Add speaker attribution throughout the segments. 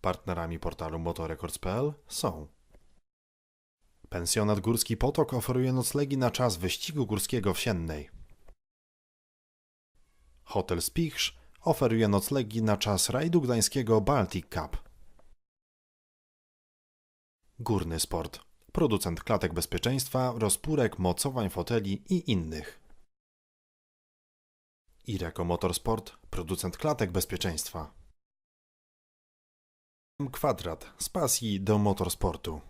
Speaker 1: Partnerami portalu motorecords.pl są Pensjonat Górski Potok oferuje noclegi na czas wyścigu górskiego w Siennej. Hotel Spichrz oferuje noclegi na czas rajdu gdańskiego Baltic Cup. Górny Sport. Producent klatek bezpieczeństwa, rozpórek, mocowań foteli i innych. Ireko Motorsport. Producent klatek bezpieczeństwa. Kwadrat. Z pasji do motorsportu.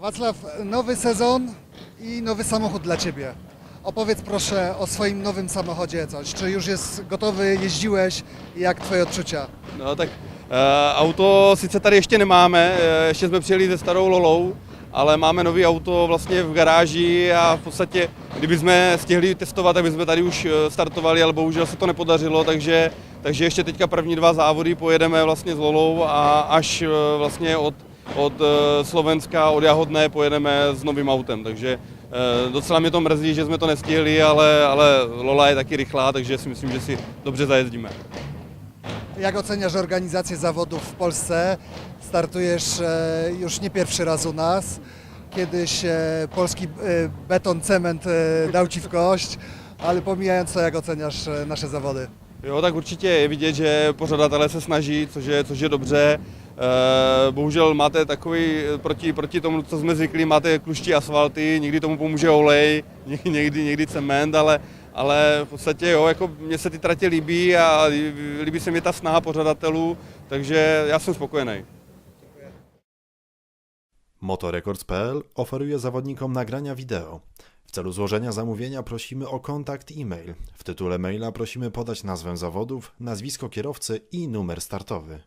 Speaker 2: Wacław, nowy sezon i nowy samochód dla Ciebie. Opowiedz proszę o swoim nowym samochodzie coś. Czy już jest gotowy, jeździłeś? Jak Twoje odczucia?
Speaker 3: No tak e, auto sice tady ještě nemáme, e, ještě jsme přijeli se starou Lolou, ale máme nový auto vlastně v garáži a v podstatě, kdyby jsme stihli testovat, tak bychom tady už eh, startovali, ale bohužel se to nepodařilo, takže, takže ještě teďka první dva závody pojedeme vlastně s Lolou a až eh, vlastně od, od eh, Slovenska, od Jahodné pojedeme s novým autem, takže eh, docela mě to mrzí, že jsme to nestihli, ale, ale Lola je taky rychlá, takže si myslím, že si dobře zajezdíme.
Speaker 2: Jak oceniasz organizację zawodów w Polsce? Startujesz e, już nie pierwszy raz u nas. Kiedyś e, polski e, beton, cement e, dał Ci w kość, ale pomijając to, jak oceniasz e, nasze zawody?
Speaker 3: Jo, tak určitě je vidět, že pořadatelé se snaží, což je, což je dobře. E, bohužel máte takový, proti, proti tomu, co jsme zvyklí, máte kluští asfalty, někdy tomu pomůže olej, ně- někdy, někdy cement, ale, ale v podstatě jo, jako mně se ty tratě líbí a líbí se mi ta snaha pořadatelů, takže já jsem spokojený.
Speaker 1: Motorecords.pl oferuje zawodnikom nagrania wideo. W celu złożenia zamówienia prosimy o kontakt e-mail. W tytule maila prosimy podać nazwę zawodów, nazwisko kierowcy i numer startowy.